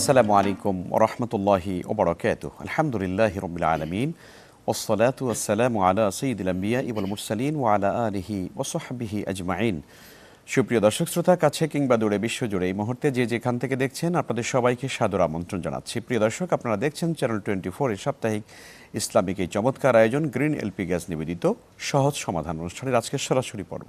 আসসালামু আলাইকুম ওরহমতুল্লাহি ওবরাকাত আলহামদুলিল্লাহ রবিল আলমিন। ওসলাত ওসালাম আলা সঈদুল আম্বিয়া ইবুল মুরসালিন ও আলা আলিহি ওসহাবিহি আজমাইন। সুপ্রিয় দর্শক শ্রোতা, কাছে কিংবা দূরে বিশ্বজুড়ে এই মুহূর্তে যে যেখান থেকে দেখছেন, আপনাদের সবাইকে সাদর আমন্ত্রণ জানাচ্ছি। প্রিয় দর্শক, আপনারা দেখছেন চ্যানেল টোয়েন্টি ফোর এর সাপ্তাহিক ইসলামিক এই চমৎকার আয়োজন গ্রিন এলপি গ্যাস নিবেদিত সহজ সমাধান অনুষ্ঠানের আজকে সরাসরি পর্ব।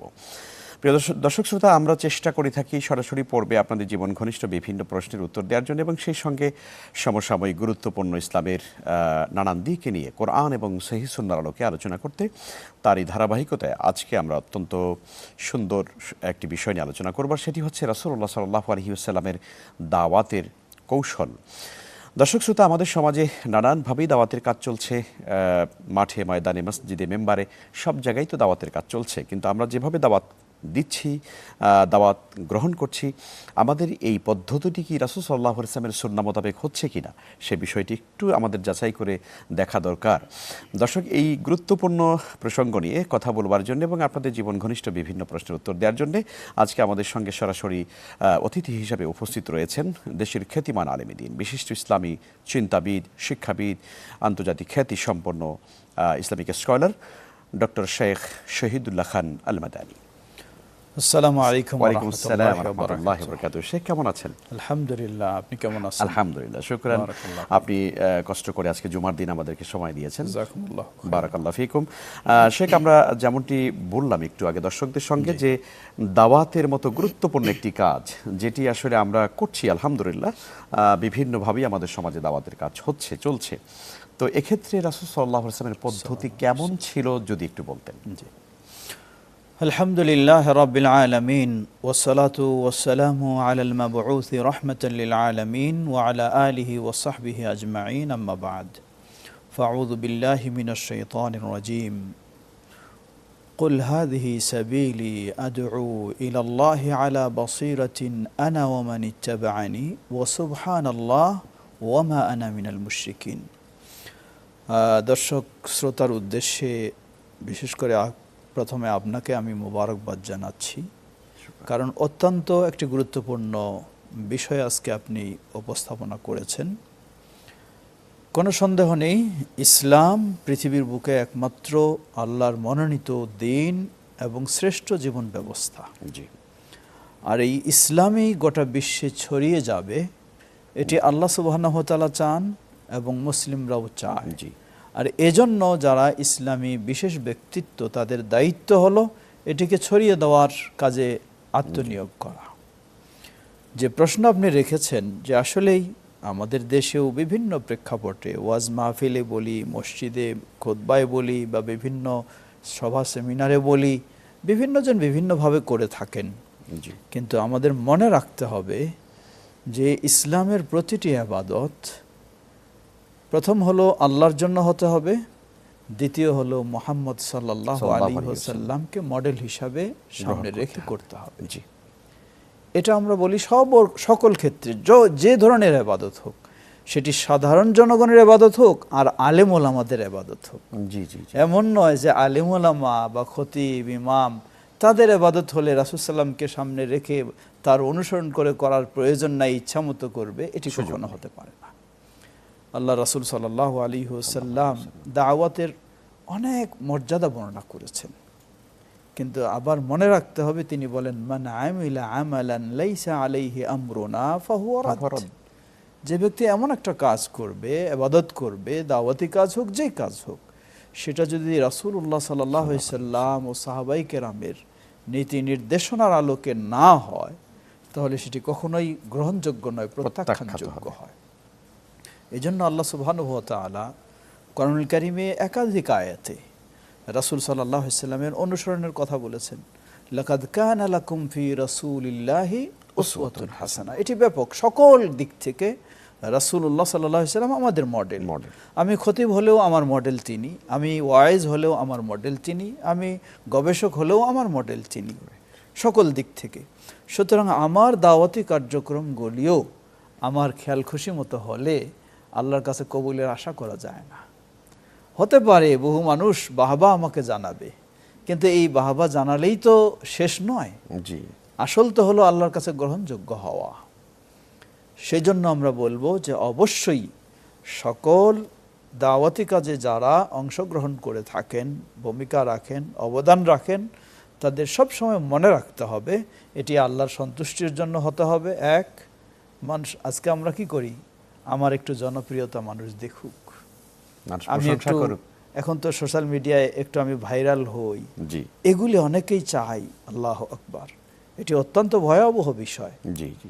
প্রিয় দর্শক- শ্রোতা, আমরা চেষ্টা করে থাকি সরাসরি পর্বে আপনাদের জীবন ঘনিষ্ঠ বিভিন্ন প্রশ্নের উত্তর দেওয়ার জন্য এবং সেই সঙ্গে সমসাময়িক গুরুত্বপূর্ণ ইসলামের নানান দিকে নিয়ে কোরআন এবং সহি সুন্নার আলোকে আলোচনা করতে তারই ধারাবাহিকতায় আজকে আমরা অত্যন্ত সুন্দর একটি বিষয় নিয়ে আলোচনা করবার সেটি হচ্ছে রাসুল্লাহ সাল্লাহ আলহিউসাল্লামের দাওয়াতের কৌশল। দর্শক শ্রোতা, আমাদের সমাজে নানানভাবেই দাওয়াতের কাজ চলছে মাঠে, ময়দানে, মসজিদে, মেম্বারে, সব জায়গায় তো দাওয়াতের কাজ চলছে, কিন্তু আমরা যেভাবে দাওয়াত দিচ্ছি দাওয়াত গ্রহণ করছি। আমাদের এই পদ্ধতিটি কি রাসুল সাল্লাহ ইসলামের সুন্না মোতাবেক হচ্ছে কিনা সে বিষয়টি একটু আমাদের যাচাই করে দেখা দরকার। দর্শক, এই গুরুত্বপূর্ণ প্রসঙ্গ নিয়ে কথা বলবার জন্য এবং আপনাদের জীবন ঘনিষ্ঠ বিভিন্ন প্রশ্নের উত্তর দেওয়ার জন্য আজকে আমাদের সঙ্গে সরাসরি অতিথি হিসাবে উপস্থিত রয়েছেন দেশের খ্যাতিমান আলেমিদিন, বিশিষ্ট ইসলামী চিন্তাবিদ, শিক্ষাবিদ, আন্তর্জাতিক খ্যাতি সম্পন্ন Islamic scholar doctor Sheikh Shahidullah Khan Al Madani আসসালামু আলাইকুম ওয়ালাইকুম আসসালাম ওয়া রহমতুল্লাহ শেখ কেমন আছেন? আলহামদুলিল্লাহ আপনি কেমন আছেন? আলহামদুলিল্লাহ শুক্রান। আপনি কষ্ট করে আজকে জুমার দিন আমাদেরকে সময় দিয়েছেন। জাজাকুমুল্লাহ বারাকাল্লাহ ফিকুম। শেখ আমরা যেমনটি বললাম একটু আগে দর্শকদের সঙ্গে যে দাওয়াতের মতো গুরুত্বপূর্ণ একটি কাজ যেটি আসলে আমরা করছি আলহামদুলিল্লাহ আহ, বিভিন্নভাবেই আমাদের সমাজে দাওয়াতের কাজ হচ্ছে চলছে। তো এক্ষেত্রে রাসুল সাল্লাহ আসলামের পদ্ধতি কেমন ছিল যদি একটু বলতেন? জি। আলহামদুলিল্লাহ রাব্বিল আলামিন ওয়াসসালাতু ওয়াসসালামু আলাল মাবউসি রাহমাতাল লিল আলামিন ওয়া আলা আলিহি ওয়া সাহবিহি আজমাইন আম্মা বাদ ফাউযু বিল্লাহি মিনাশ শাইতানির রাজীম قل هذه سبيلي أدعو إلى الله على بصيرة أنا ومن اتبعني وسبحان الله وما أنا من المشركين আহ, দর্শক শ্রোতার উদ্দেশ্যে বিশেষ করে আ- প্রথমে আপনাকে আমি মোবারকবাদ জানাচ্ছি। কারণ অত্যন্ত একটি গুরুত্বপূর্ণ বিষয় আজকে আপনি উপস্থাপনা করেছেন। কোনো সন্দেহ নেই ইসলাম পৃথিবীর বুকে একমাত্র আল্লাহর মনোনীত দিন এবং শ্রেষ্ঠ জীবন ব্যবস্থা। জি। আর এই ইসলামই গোটা বিশ্বে ছড়িয়ে যাবে এটি আল্লাহ সুবাহতালা চান এবং মুসলিমরাও চায়। জি। আর এজন্য যারা ইসলামী বিশেষ ব্যক্তিত্ব তাদের দায়িত্ব হলো এটিকে ছড়িয়ে দেওয়ার কাজে আত্মনিয়োগ করা। যে প্রশ্ন আপনি রেখেছেন যে আসলেই আমাদের দেশেও বিভিন্ন প্রেক্ষাপটে ওয়াজ মাহফিলে বলি মসজিদে খোদবায় বলি বা বিভিন্ন সভা সেমিনারে বলি বিভিন্নজন বিভিন্নভাবে করে থাকেন। কিন্তু আমাদের মনে রাখতে হবে যে ইসলামের প্রতিটি আবাদত প্রথম হলো আল্লাহর জন্য হতে হবে দ্বিতীয় হলো মোহাম্মদ সাল্লাহ আলী সাল্লামকে মডেল হিসাবে সামনে রেখে করতে হবে। জি। এটা আমরা বলি সব সকল ক্ষেত্রে যে ধরনের আবাদত হোক সেটি সাধারণ জনগণের আবাদত হোক আর আলেম ওলামাদের আবাদত হোক। জি জি এমন নয় যে আলিম ওলামা বা খতিব ইমাম তাদের আবাদত হলে রাসুসাল্লামকে সামনে রেখে তার অনুসরণ করে করার প্রয়োজন নাই ইচ্ছা মতো করবে এটি কখনো হতে পারে না। আল্লাহ রাসুল সাল্লাহ আলী হুসাল্লাম দাওয়াতের অনেক মর্যাদা বর্ণনা করেছেন। কিন্তু আবার মনে রাখতে হবে তিনি বলেন মান আমিলা আমালান লাইসা আলাইহি আমরুনা ফাহুয়া রাদ। যে ব্যক্তি এমন একটা কাজ করবে আবাদত করবে দাওয়াতি কাজ হোক যেই কাজ হোক সেটা যদি রাসূলুল্লাহ সাল্লাহ সাল্লাম ও সাহাবাই কেরামের নীতি নির্দেশনার আলোকে না হয় তাহলে সেটি কখনোই গ্রহণযোগ্য নয় প্রত্যাখ্যানযোগ্য হয়। এই জন্য আল্লাহ তাআলা করণুল কারিমে একাধিক আয়াতে রাসূল সাল্লাল্লাহু আলাইহি সাল্লামের অনুসরণের কথা বলেছেন লাকাদ কানা লাকুম ফি রাসূলিল্লাহি উসওয়াতুন হাসানা। এটি ব্যাপক। সকল দিক থেকে রাসূলুল্লাহ সাল্লাল্লাহু আলাইহি সাল্লাম আমাদের মডেল। মডেল। আমি খতিব হলেও আমার মডেল তিনি। আমি ওয়াইজ হলেও আমার মডেল তিনি। আমি গবেষক হলেও আমার মডেল তিনি। সকল দিক থেকে। সুতরাং আমার দাওয়াতি কার্যক্রমগুলিও আমার খেয়াল খুশি মতো হলে আল্লাহর কাছে কবুলের আশা করা যায় না। হতে পারে বহু মানুষ বাহবা আমাকে জানাবে কিন্তু এই বাহবা জানালেই তো শেষ নয়। জি। আসল তো হলো আল্লাহর কাছে গ্রহণযোগ্য হওয়া। সেই জন্য আমরা বলব যে অবশ্যই সকল দাওয়াতি কাজে যারা অংশগ্রহণ করে থাকেন ভূমিকা রাখেন অবদান রাখেন তাদের সব সময় মনে রাখতে হবে এটি আল্লাহর সন্তুষ্টির জন্য হতে হবে। এক মানুষ আজকে আমরা কি করি? আমার একটু জনপ্রিয়তা মানুষ দেখুক। আমি একটু এখন তো সোশ্যাল মিডিয়ায় একটু আমি ভাইরাল হই। জি। এগুলি অনেকেই চাই আল্লাহ আকবার। এটি অত্যন্ত ভয়াবহ বিষয়। জি জি।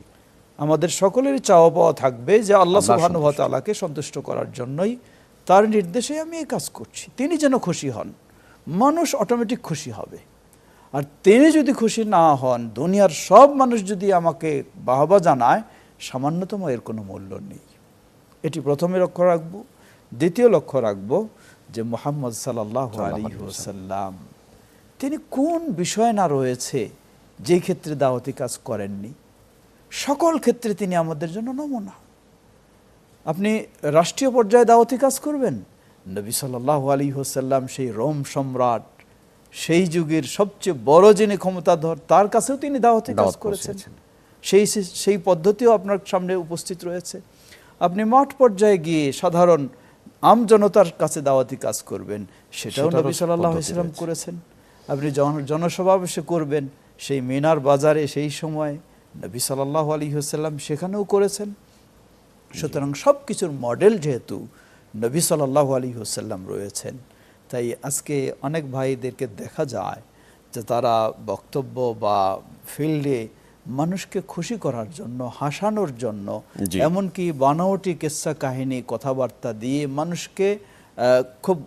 আমাদের সকলেরই চাওয়া পাওয়া থাকবে যে আল্লাহ সন্তুষ্ট। সন্তুষ্ট করার জন্যই তার নির্দেশে আমি এই কাজ করছি। তিনি যেন খুশি হন মানুষ অটোমেটিক খুশি হবে। আর তিনি যদি খুশি না হন দুনিয়ার সব মানুষ যদি আমাকে বাহবা জানায় সামান্যতম এর কোনো মূল্য নেই। এটি প্রথমে লক্ষ্য রাখব। দ্বিতীয় লক্ষ্য রাখব যে মোহাম্মদ সাল্লাহ ওয়াসাল্লাম। তিনি কোন বিষয় না রয়েছে যে ক্ষেত্রে দাওয়াতি কাজ করেননি? সকল ক্ষেত্রে তিনি আমাদের জন্য নমুনা। আপনি রাষ্ট্রীয় পর্যায়ে দাওয়াতি কাজ করবেন? নবী সাল্লাহ আলী হোসাল্লাম সেই রোম সম্রাট সেই যুগের সবচেয়ে বড় যিনি ক্ষমতাধর তার কাছেও তিনি দাওয়াতি কাজ করেছেন। সেই সেই পদ্ধতিও আপনার সামনে উপস্থিত রয়েছে। আপনি মাঠ পর্যায়ে গিয়ে সাধারণ আম জনতার কাছে দাওয়াতি কাজ করবেন। সেটাও নবী সাল্লাহ ইসলাম করেছেন। আপনি জন- জনসমাবেশে করবেন সেই মিনার বাজারে সেই সময় নবী সাল্লাহ আলী হোসাল্লাম সেখানেও করেছেন। সুতরাং সব কিছুর মডেল যেহেতু নবী সাল্লাহ আলী হোসাল্লাম রয়েছেন। তাই আজকে অনেক ভাইদেরকে দেখা যায় যে তারা বক্তব্য বা ফিল্ডে মানুষকে খুশি করার জন্য হাসানোর জন্য। এমনকি বানাওটি কেসা কাহিনী কথাবার্তা দিয়ে মানুষকে খুব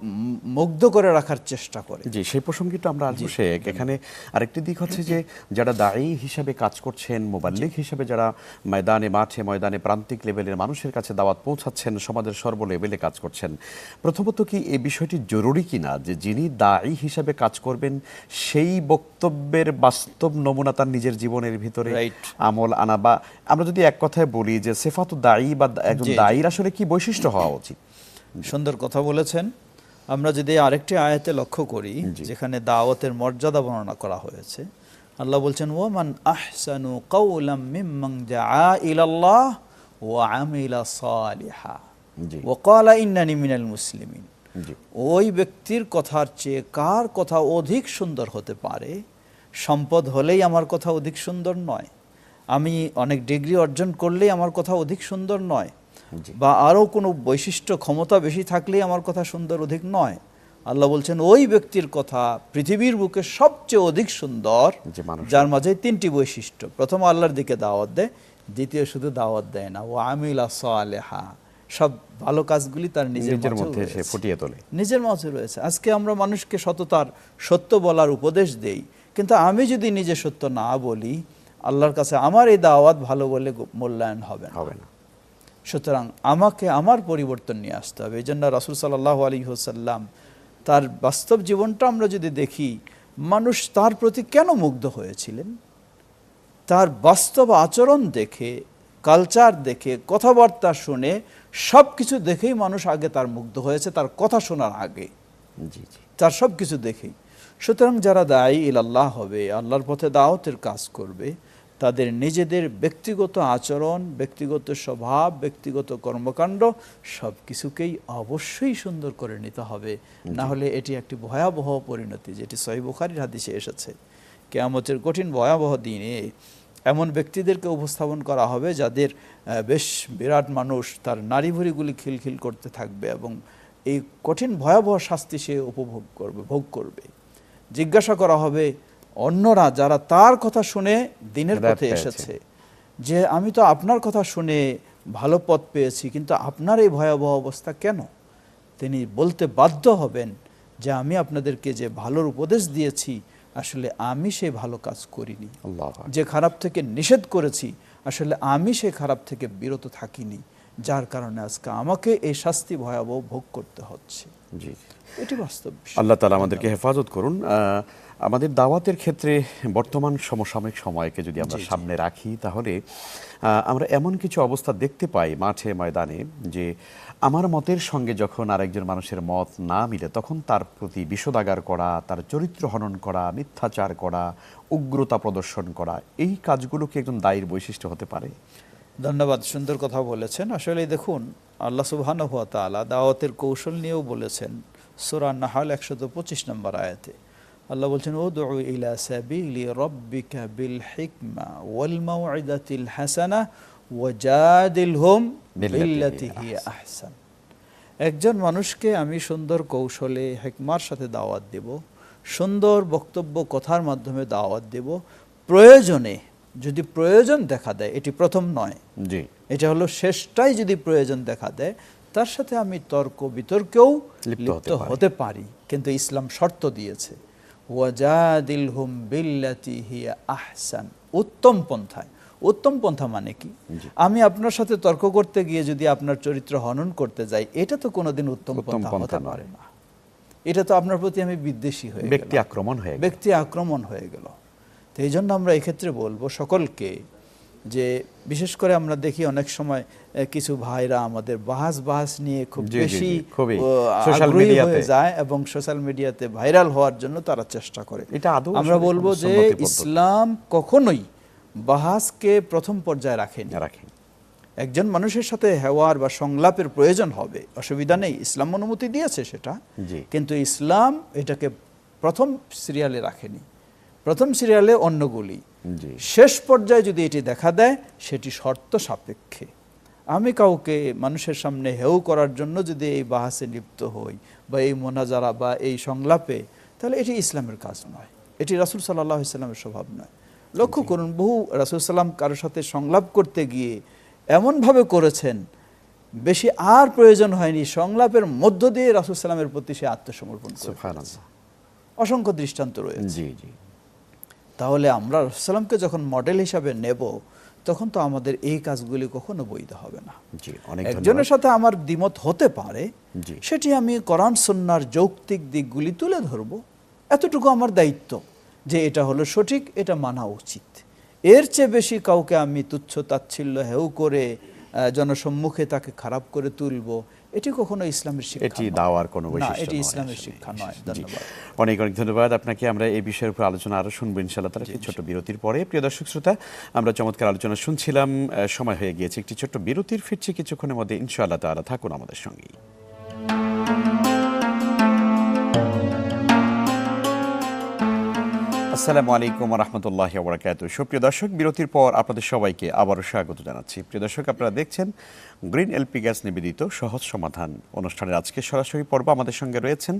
মুগ্ধ করে রাখার চেষ্টা করে। জি সেই প্রসঙ্গে তো আমরা আসব শেখ এখানে আরেকটি দিক হচ্ছে যে যারা দায়ী হিসাবে কাজ করছেন মোবাল্লিক হিসাবে যারা ময়দানে মাঠে ময়দানে প্রান্তিক লেভেলের মানুষের কাছে দাওয়াত পৌঁছাচ্ছেন সমাজের সর্ব লেভেলে কাজ করছেন। প্রথমত কি এই বিষয়টি জরুরি কিনা যে যিনি দায়ী হিসাবে কাজ করবেন সেই বক্তব্যের বাস্তব নমুনা তার নিজের জীবনের ভিতরে আমল আনা বা আমরা যদি এক কথায় বলি যে সেফাত দায়ী বা একজন। দায়ীর আসলে কি বৈশিষ্ট্য হওয়া উচিত? সুন্দর কথা বলেছেন। আমরা যদি আরেকটি আয়াতে লক্ষ্য করি। যেখানে দাওয়াতের মর্যাদা বর্ণনা করা হয়েছে আল্লাহ বলছেন ওমান আহসানু কাউলাম মিম্মান জাআ ইলাল্লাহ ওয়া আমিলা সালিহা। ওয়া ক্বালা ইন্নানি মিনাল মুসলিমিন। ওই ব্যক্তির কথার চেয়ে কার কথা অধিক সুন্দর হতে পারে? সম্পদ হলেই আমার কথা অধিক সুন্দর নয়। আমি অনেক ডিগ্রি অর্জন করলেই আমার কথা অধিক সুন্দর নয়। বা আরও কোনো বৈশিষ্ট্য ক্ষমতা বেশি থাকলেই আমার কথা সুন্দর অধিক নয়। আল্লাহ বলছেন ওই ব্যক্তির কথা পৃথিবীর বুকে সবচেয়ে অধিক সুন্দর যার মাঝে তিনটি বৈশিষ্ট্য। প্রথম আল্লাহর দিকে দাওয়াত দেয়। দ্বিতীয় শুধু দাওয়াত দেয় না। ও আমিলা সালেহা। সব ভালো কাজগুলি তার নিজের মধ্যে। ফুটিয়ে তোলে। নিজের মাঝে রয়েছে। আজকে আমরা মানুষকে সততার সত্য বলার উপদেশ দেই। কিন্তু আমি যদি নিজে সত্য না বলি আল্লাহর কাছে আমার এই দাওয়াত ভালো বলে মূল্যায়ন হবে না। হবে না। সুতরাং আমাকে আমার পরিবর্তন নিয়ে আসতে হবে। এই জন্য রাসুল সাল্লাহ আলী হোসাল্লাম তার বাস্তব জীবনটা আমরা যদি দেখি মানুষ তার প্রতি কেন মুগ্ধ হয়েছিলেন? তার বাস্তব আচরণ দেখে কালচার দেখে কথাবার্তা শুনে সব কিছু দেখেই মানুষ আগে তার মুগ্ধ হয়েছে তার কথা শোনার আগে। জি জি। তার সব কিছু দেখেই। সুতরাং যারা দায়ী ইল আল্লাহ হবে আল্লাহর পথে দাওয়াতের কাজ করবে তাদের নিজেদের ব্যক্তিগত আচরণ ব্যক্তিগত স্বভাব ব্যক্তিগত কর্মকাণ্ড সব কিছুকেই অবশ্যই সুন্দর করে নিতে হবে। না হলে এটি একটি ভয়াবহ পরিণতি যেটি সহি বুখারির হাদিসে এসেছে। কেয়ামতের কঠিন ভয়াবহ দিনে এমন ব্যক্তিদেরকে উপস্থাপন করা হবে যাদের বেশ বিরাট মানুষ তার নারী ভুড়িগুলি খিলখিল করতে থাকবে এবং এই কঠিন ভয়াবহ শাস্তি সে উপভোগ করবে ভোগ করবে। জিজ্ঞাসা করা হবে অন্যরা যারা তার কথা শুনে দিনের পথে এসেছে যে আমি তো আপনার কথা শুনে ভালো পথ পেয়েছি কিন্তু আপনার এই ভয়াবহ অবস্থা কেন? তিনি বলতে বাধ্য হবেন যে আমি আপনাদেরকে যে ভালোর উপদেশ দিয়েছি আসলে আমি সেই ভালো কাজ করিনি। যে খারাপ থেকে নিষেধ করেছি আসলে আমি সেই খারাপ থেকে বিরত থাকিনি যার কারণে আজকে আমাকে এই শাস্তি ভয়াবহ ভোগ করতে হচ্ছে। জি এটি বাস্তব আল্লাহ তালা আমাদেরকে হেফাজত করুন। আহ, আমাদের দাওয়াতের ক্ষেত্রে বর্তমান সমসাময়িক সময়কে যদি আমরা সামনে রাখি তাহলে আমরা এমন কিছু অবস্থা দেখতে পাই মাঠে ময়দানে যে আমার মতের সঙ্গে যখন আরেকজন মানুষের মত না মিলে তখন তার প্রতি বিষোদাগার করা তার চরিত্র হনন করা মিথ্যাচার করা উগ্রতা প্রদর্শন করা এই কাজগুলো কি একজন দায়ীর বৈশিষ্ট্য হতে পারে? ধন্যবাদ সুন্দর কথা বলেছেন। আসলে দেখুন আল্লাহ সুবহান হুয়া দাওয়াতের কৌশল নিয়েও বলেছেন সূরা নাহাল একশত পঁচিশ নম্বর আয়াতে। আল্লাহ বলছেন ও দু ইলা সাবিলি রব্বিকা বিল হিকমা ওয়াল মাউইদাতিল হাসানা ওয়াজাদিলহুম বিল্লাতি হিয়া আহসান. একজন মানুষকে আমি সুন্দর কৌশলে হেকমার সাথে দাওয়াত দেব সুন্দর বক্তব্য কথার মাধ্যমে দাওয়াত দেব। প্রয়োজনে যদি প্রয়োজন দেখা দেয় এটি প্রথম নয়। জি। এটা হলো শেষটাই যদি প্রয়োজন দেখা দেয় তার সাথে আমি তর্ক বিতর্কেও লিপ্ত। হতে পারি। কিন্তু ইসলাম শর্ত দিয়েছে ওয়াজাদিল হুম বিল্লাতি হিয়া আহসান। উত্তম পন্থায় উত্তম পন্থা মানে কি? আমি আপনার সাথে তর্ক করতে গিয়ে যদি আপনার চরিত্র হনন করতে যাই এটা তো কোনোদিন উত্তম পন্থা হতে পারে না। এটা তো আপনার প্রতি আমি বিদ্বেষী হয়ে ব্যক্তি আক্রমণ হয়ে ব্যক্তি আক্রমণ হয়ে গেল। তো এই জন্য আমরা এক্ষেত্রে বলব সকলকে যে বিশেষ করে আমরা দেখি অনেক সময় কিছু ভাইরা আমাদের বাহাস বাহাস নিয়ে খুব বেশি আগ্রহী হয়ে যায় এবং সোশ্যাল মিডিয়াতে ভাইরাল হওয়ার জন্য তারা চেষ্টা করে। এটা আমরা বলব যে ইসলাম কখনোই বাহাসকে প্রথম পর্যায়ে রাখেনি। রাখেন। একজন মানুষের সাথে হেওয়ার বা সংলাপের প্রয়োজন হবে অসুবিধা নেই ইসলাম অনুমতি দিয়েছে সেটা কিন্তু ইসলাম এটাকে প্রথম সিরিয়ালে রাখেনি। প্রথম সিরিয়ালে অন্যগুলি জি। শেষ পর্যায়ে যদি এটি দেখা দেয় সেটি শর্ত সাপেক্ষে। আমি কাউকে মানুষের সামনে হেউ করার জন্য যদি এই বাহাসে লিপ্ত হই বা এই মোনাজারা বা এই সংলাপে তাহলে এটি ইসলামের কাজ নয়। এটি রাসুল সাল্লাহ ইসলামের স্বভাব নয়। লক্ষ্য করুন বহু রাসুল সাল্লাম কারোর সাথে সংলাপ করতে গিয়ে এমনভাবে করেছেন বেশি আর প্রয়োজন হয়নি সংলাপের মধ্য দিয়ে রাসুল সাল্লামের প্রতি সে আত্মসমর্পণ অসংখ্য দৃষ্টান্ত রয়েছে। জি জি। তাহলে আমরা রসুলামকে যখন মডেল হিসাবে নেব তখন তো আমাদের এই কাজগুলি কখনো বৈধ হবে না। একজনের সাথে আমার দ্বিমত হতে পারে সেটি আমি কোরআন সন্ন্যার যৌক্তিক দিকগুলি তুলে ধরব। এতটুকু আমার দায়িত্ব যে এটা হলো সঠিক এটা মানা উচিত। এর চেয়ে বেশি কাউকে আমি তুচ্ছ তাচ্ছিল্য হেউ করে জনসম্মুখে তাকে খারাপ করে তুলবো এটি কখনো ইসলামের শিক্ষা এটি। দাওয়ার কোনো না বৈশিষ্ট্য এটি ইসলামের শিক্ষা নয়। ধন্যবাদ। অনেক অনেক ধন্যবাদ আপনাকে। আমরা এই বিষয়ের উপর আলোচনা আরও শুনব ইনশাআল্লাহ। তারা একটি ছোট্ট বিরতির পরে। প্রিয় দর্শক শ্রোতা আমরা চমৎকার আলোচনা শুনছিলাম। সময় হয়ে গিয়েছে। একটি ছোট্ট বিরতির ফিরছি কিছুক্ষণের মধ্যে। ইনশাআল্লাহ তাআলা থাকুন আমাদের সঙ্গেই। আসসালামু আলাইকুম রহমতুল্লাহ বরাকাত সুপ্রিয় দর্শক বিরতির পর আপনাদের সবাইকে আবারও স্বাগত জানাচ্ছি। প্রিয় দর্শক আপনারা দেখছেন গ্রিন এলপি গ্যাস নিবেদিত সহজ সমাধান। অনুষ্ঠানের আজকে সরাসরি পর্ব আমাদের সঙ্গে রয়েছেন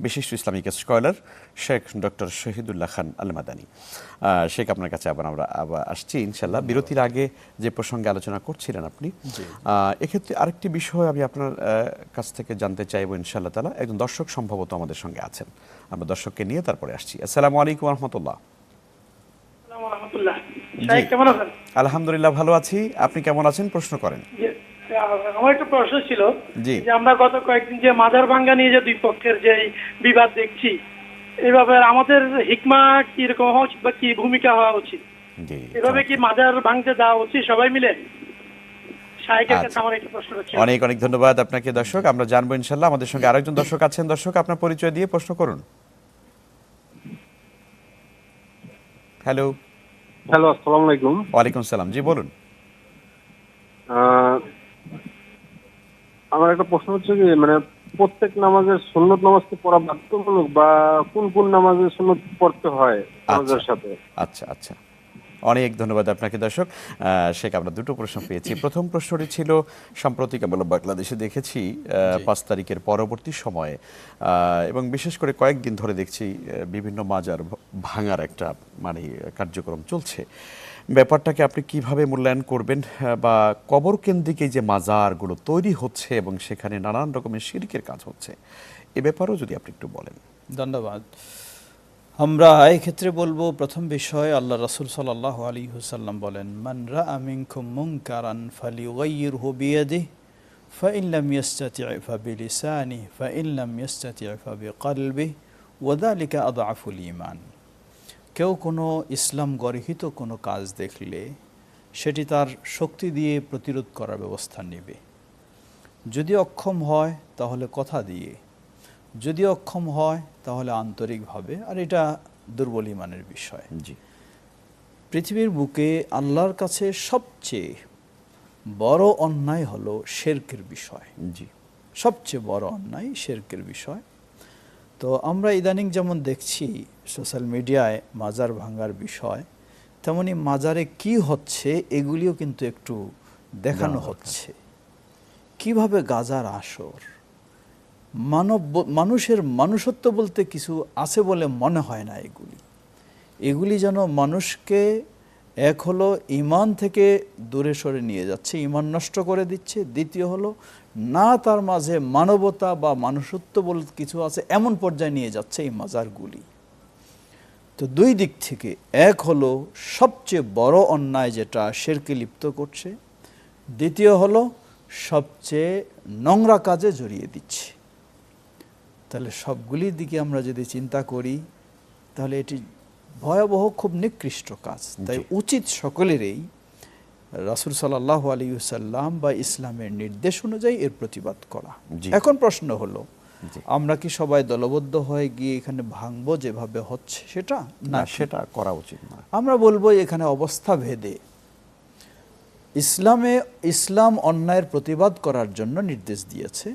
বিশিষ্ট Islamic scholar Sheikh doctor Shahidullah Khan Al Madani আহ, শেখ আপনার কাছে আবার আমরা আবার আসছি ইনশাল্লাহ বিরতির আগে যে প্রসঙ্গে আলোচনা করছিলেন আপনি এক্ষেত্রে আরেকটি বিষয় আমি আপনার কাছ থেকে জানতে চাইব ইনশাআল্লাহ তালা একজন দর্শক সম্ভবত আমাদের সঙ্গে আছেন। আমরা দর্শককে নিয়ে তারপরে আসছি। আসসালামু আলাইকুম রহমতুল্লাহ আসসালামু রহমতুল্লাহ সাহেব কেমন আছেন? আলহামদুলিল্লাহ ভালো আছি। আপনি কেমন আছেন? প্রশ্ন করেন। আমার একটা প্রশ্ন ছিল যে আমরা গত কয়েকদিন যে মাদার ভাঙ্গা নিয়ে যে দুই পক্ষের যে বিবাদ দেখছি এইভাবে আমাদের হিকমা কি রকম হওয়া উচিত বা কি ভূমিকা হওয়া উচিত? এভাবে কি মাদার ভাঙতে দেওয়া উচিত সবাই মিলে? আচ্ছা। আমার একটা প্রশ্ন ছিল অনেক অনেক ধন্যবাদ আপনাকে দর্শক। আমরা জানব ইনশাল্লাহ। আমাদের সঙ্গে আরেকজন দর্শক আছেন। দর্শক আপনার পরিচয় দিয়ে প্রশ্ন করুন। হ্যালো হ্যালো আসসালামু আলাইকুম। ওয়ালাইকুম সালাম জি বলুন। আহ, আমার একটা প্রশ্ন হচ্ছে কি মানে প্রত্যেক নামাজের সুন্নত নামাজ কি পড়া বাধ্যতামূলক বা কোন কোন নামাজের সুন্নত পড়তে হয় নামাজের সাথে? আচ্ছা আচ্ছা। অনেক ধন্যবাদ আপনাকে দর্শক। শেখ আমরা দুটো প্রশ্ন পেয়েছি। প্রথম প্রশ্নটি ছিল সাম্প্রতিক আমরা বাংলাদেশে দেখেছি আহ, পাঁচ তারিখের পরবর্তী সময়ে আহ, এবং বিশেষ করে কয়েকদিন ধরে দেখছি আহ, বিভিন্ন মাজার ভাঙার একটা মানে কার্যক্রম চলছে। ব্যাপারটাকে আপনি কিভাবে মূল্যায়ন করবেন আহ, বা কবর কেন্দ্রিক এই যে মাজারগুলো তৈরি হচ্ছে এবং সেখানে নানান রকমের শিরকের কাজ হচ্ছে এ ব্যাপারেও যদি আপনি একটু বলেন ধন্যবাদ আমরা এই ক্ষেত্রে বলবো প্রথম বিষয় আল্লাহ রাসূল সাল্লাল্লাহু আলাইহি ওয়াসাল্লাম বলেন মান রাআ মিনকুম মুনকারান ফালিয়ুগাইয়িরহু বিয়াদিহি فإن لم يستطع فبلسانه فإن لم يستطع فبقلبه وذلك أضعف الإيمان কেউ কোনো ইসলাম গর্হিত কোনো কাজ দেখলে সেটি তার শক্তি দিয়ে প্রতিরোধ করার ব্যবস্থা নেবে। যদি অক্ষম হয় তাহলে কথা দিয়ে। যদি অক্ষম হয় তাহলে আন্তরিকভাবে। আর এটা দুর্বল ইমানের বিষয়। জি। পৃথিবীর বুকে আল্লাহর কাছে সবচেয়ে বড় অন্যায় হলো শেরকের বিষয়। জি। সবচেয়ে বড় অন্যায় শেরকের বিষয়। তো আমরা ইদানিং যেমন দেখছি সোশ্যাল মিডিয়ায় মাজার ভাঙার বিষয় তেমনি মাজারে কি হচ্ছে এগুলিও কিন্তু একটু দেখানো হচ্ছে। কীভাবে গাজার আসর? মানব মানুষের মানুষত্ব বলতে কিছু আছে বলে মনে হয় না এগুলি। এগুলি যেন মানুষকে এক হলো ইমান থেকে দূরে সরে নিয়ে যাচ্ছে ইমান নষ্ট করে দিচ্ছে। দ্বিতীয় হলো, না তার মাঝে মানবতা বা মানুষত্ব বলতে কিছু আছে, এমন পর্যায়ে নিয়ে যাচ্ছে এই মাজারগুলি তো দুই দিক থেকে, এক হলো সবচেয়ে বড় অন্যায় যেটা শেরকে লিপ্ত করছে, দ্বিতীয় হলো সবচেয়ে নোংরা কাজে জড়িয়ে দিচ্ছে। তাহলে সবগুলির দিকে আমরা যদি চিন্তা করি, তাহলে এটি ভয়াবহ খুব নিকৃষ্ট কাজ। তাই উচিত সকলেরই রাসুল সাল্লাহ আলী সাল্লাম বা ইসলামের নির্দেশ অনুযায়ী এর প্রতিবাদ করা। এখন প্রশ্ন হলো আমরা কি সবাই দলবদ্ধ হয়ে গিয়ে এখানে ভাঙবো যেভাবে হচ্ছে সেটা? না সেটা করা উচিত না। আমরা বলব এখানে অবস্থা ভেদে। ইসলামে ইসলাম অন্যায়ের প্রতিবাদ করার জন্য নির্দেশ দিয়েছে।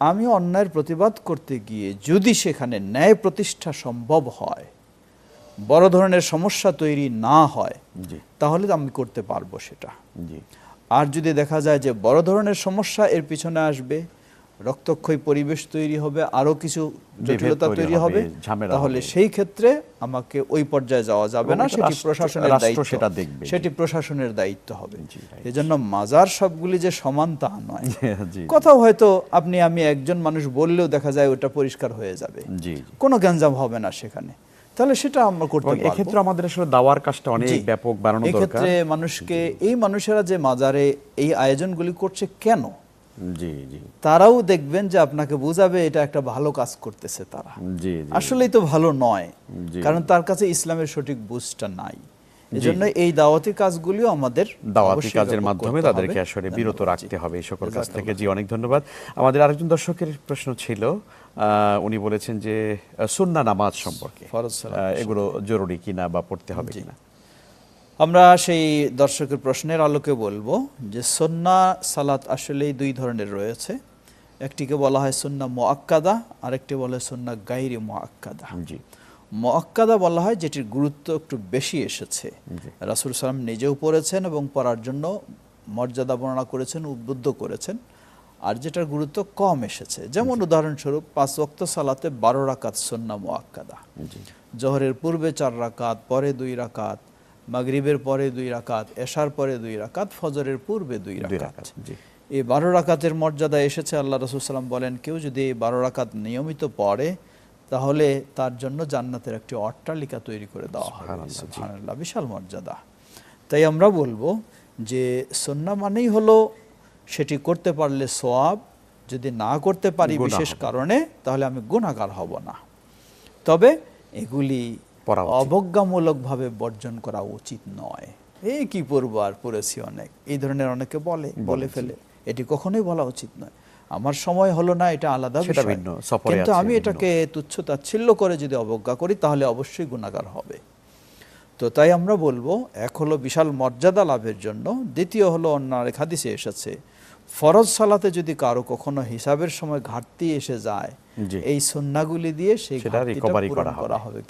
আমি অন্যায়ের প্রতিবাদ করতে গিয়ে যদি সেখানে ন্যায় প্রতিষ্ঠা সম্ভব হয় বড় ধরনের সমস্যা তৈরি না হয় তাহলে আমি করতে পারব সেটা। আর যদি দেখা যায় যে বড় ধরনের সমস্যা এর পিছনে আসবে রক্তক্ষয়ী পরিবেশ তৈরি হবে আরও কিছু জটিলতা তৈরি হবে, তাহলে সেই ক্ষেত্রে আমাকে ওই পর্যায়ে যাওয়া যাবে না সেটি প্রশাসনের দায়িত্ব। সেটা দেখবে, সেটি প্রশাসনের দায়িত্ব হবে. এজন্য মাজার সবগুলি যে সমান তা নয়। কোথাও হয়তো আপনি আমি একজন মানুষ বললেও দেখা যায় ওটা পরিষ্কার হয়ে যাবে। কোনো গ্যাঞ্জাম হবে না সেখানে। তাহলে সেটা আমরা করতে পারব। এক্ষেত্রে আমাদের আসলে দাওয়ার কাজটা অনেক ব্যাপক বানানো দরকার। এক্ষেত্রে মানুষকে এই মানুষেরা যে মাজারে এই আয়োজনগুলি করছে কেন? জি জি। তারাও দেখবেন যে আপনাকে বুঝাবে এটা একটা ভালো কাজ করতেছে তারা। জি জি আসলেই তো ভালো নয় কারণ তার কাছে ইসলামের সঠিক বুঝটা নাই। এজন্য এই দাওয়াতি কাজগুলিও আমাদের দাওয়াতি কাজের মাধ্যমে তাদেরকে আসলে বিরত রাখতে হবে এই সকল কাজ থেকে। জি অনেক ধন্যবাদ। আমাদের আরেকজন দর্শকের প্রশ্ন ছিল উনি বলেছেন যে সুন্না নামাজ সম্পর্কে এগুলো জরুরি কিনা বা পড়তে হবে কিনা। আমরা সেই দর্শকের প্রশ্নের আলোকে বলব যে সন্না সালাত আসলেই দুই ধরনের রয়েছে। একটিকে বলা হয় সন্না মোয়াক্কাদা আরেকটি বলা হয় সন্না গাইরি মোয়াক্কাদা জি। মোয়াক্কাদা বলা হয় যেটির গুরুত্ব একটু বেশি এসেছে। রাসুল সালাম নিজেও পড়েছেন এবং পড়ার জন্য মর্যাদা বর্ণনা করেছেন উদ্বুদ্ধ করেছেন। আর যেটার গুরুত্ব কম এসেছে। যেমন উদাহরণস্বরূপ পাঁচ ওয়াক্ত সালাতে বারো রাকাত সন্না মোয়াক্কাদা জহরের পূর্বে চার রাকাত পরে দুই রাকাত মাগরিবের পরে দুই রাকাত এশার পরে দুই রাকাত ফজরের পূর্বে দুই রাকাত। এই বারো রাকাতের মর্যাদা এসেছে আল্লাহ রসুল সাল্লাম বলেন কেউ যদি এই বারো রাকাত নিয়মিত পড়ে তাহলে তার জন্য জান্নাতের একটি অট্টালিকা তৈরি করে দেওয়া। সুবহানাল্লাহ, বিশাল মর্যাদা। তাই আমরা বলব যে সন্না মানেই হলো সেটি করতে পারলে সোয়াব যদি না করতে পারি বিশেষ কারণে তাহলে আমি গুণাগার হব না। তবে এগুলি অবজ্ঞামূলকভাবে বর্জন করা উচিত নয়। এই কি পড়ব আর পড়েছি অনেক। এই ধরনের অনেকে বলে বলে ফেলে। এটি কখনোই বলা উচিত নয়। আমার সময় হলো না এটা আলাদা কিন্তু আমি এটাকে তুচ্ছ তাচ্ছিল্য করে যদি অবজ্ঞা করি তাহলে অবশ্যই গুণাগার হবে। তো তাই আমরা বলব এক হলো বিশাল মর্যাদা লাভের জন্য দ্বিতীয় হলো অন্য আরেক হাদিসে এসেছে ফরজ সালাতে যদি কারও কখনো হিসাবের সময় ঘাটতি এসে যায় এই সন্নাগুলি দিয়ে সেই করা হবে। হবে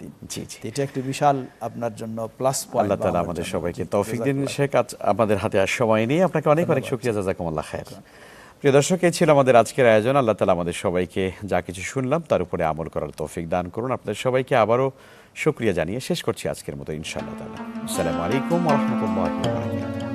দিন। জি, জি। এটা একটি বিশাল আপনার জন্য প্লাস পয়েন্ট আল্লাহ তালা আমাদের সবাইকে তৌফিক দিন। শেখ আজ আমাদের হাতে আর সময় নেই। আপনাকে অনেক অনেক শুক্রিয়া জাজাকুমুল্লাহ খায়ের। প্রিয় দর্শক এই ছিল আমাদের আজকের আয়োজন। আল্লাহ তালা আমাদের সবাইকে যা কিছু শুনলাম তার উপরে আমল করার তৌফিক দান করুন। আপনাদের সবাইকে আবারও শুক্রিয়া জানিয়ে শেষ করছি আজকের মতো ইনশাআল্লাহ তালা আসসালামু আলাইকুম রহমতুল্লাহ